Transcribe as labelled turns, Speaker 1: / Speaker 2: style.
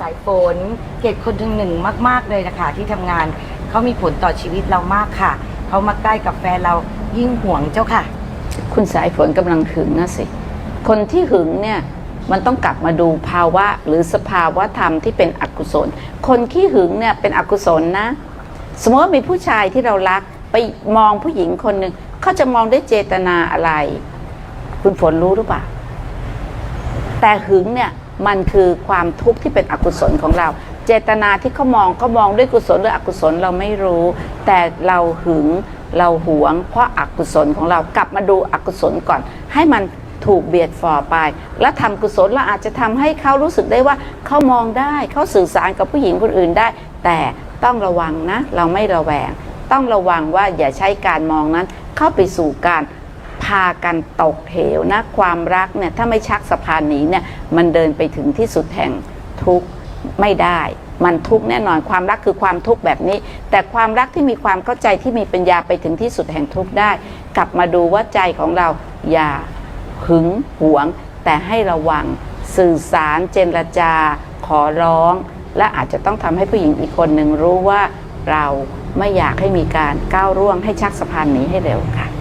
Speaker 1: สายฝน เกตคนหนึ่งมาก ๆ เลยนะคะที่ทำงานเขามีผลต่อชีวิตเรามากค่ะ เขามาใกล้กับแฟนเรายิ่งห่วงเจ้าค่ะ
Speaker 2: คุณสายฝนกำลังหึงนะสิ คนที่หึงเนี่ยมันต้องกลับมาดูภาวะหรือสภาวะธรรมที่เป็นอกุศล คนขี้หึงเนี่ยเป็นอกุศลนะ สมมติว่ามีผู้ชายที่เรารักไปมองผู้หญิงคนหนึ่งเขาจะมองด้วยเจตนาอะไร คุณฝนรู้หรือเปล่า แต่หึงเนี่ย มันคือความทุกข์ที่เป็นอกุศลของเรา เจตนาที่เขามองเขามองด้วยกุศลหรืออกุศลเราไม่รู้ แต่เราหึงเราหวง เพราะอากุศลของเรากลับมาดูอกุศลก่อน ให้มันถูกเบียดฝ่อไป แล้วทำกุศลเราอาจจะทำให้เขารู้สึกได้ว่าเขามองได้เขาสื่อสารกับผู้หญิงคนอื่นได้ แต่ต้องระวังนะ เราไม่ระแวง ต้องระวังว่าอย่าใช้การมองนั้นเข้าไปสู่การ พากันตกเหวนะความรักเนี่ยถ้าไม่ชักสะพานหนีเนี่ยมันเดินไปถึงที่สุดแห่งทุกข์ไม่ได้ มันทุกข์แน่นอนความรักคือความทุกข์แบบนี้ แต่ความรักที่มีความเข้าใจที่มีปัญญาไปถึงที่สุดแห่งทุกข์ได้ กลับมาดูว่าใจของเราอย่าหึงหวง แต่ให้ระวังสื่อสารเจรจา ขอร้อง และอาจจะต้องทำให้ผู้หญิงอีกคนหนึ่งรู้ว่าเราไม่อยากให้มีการก้าวร่วงให้ชักสะพานหนีให้เร็วค่ะ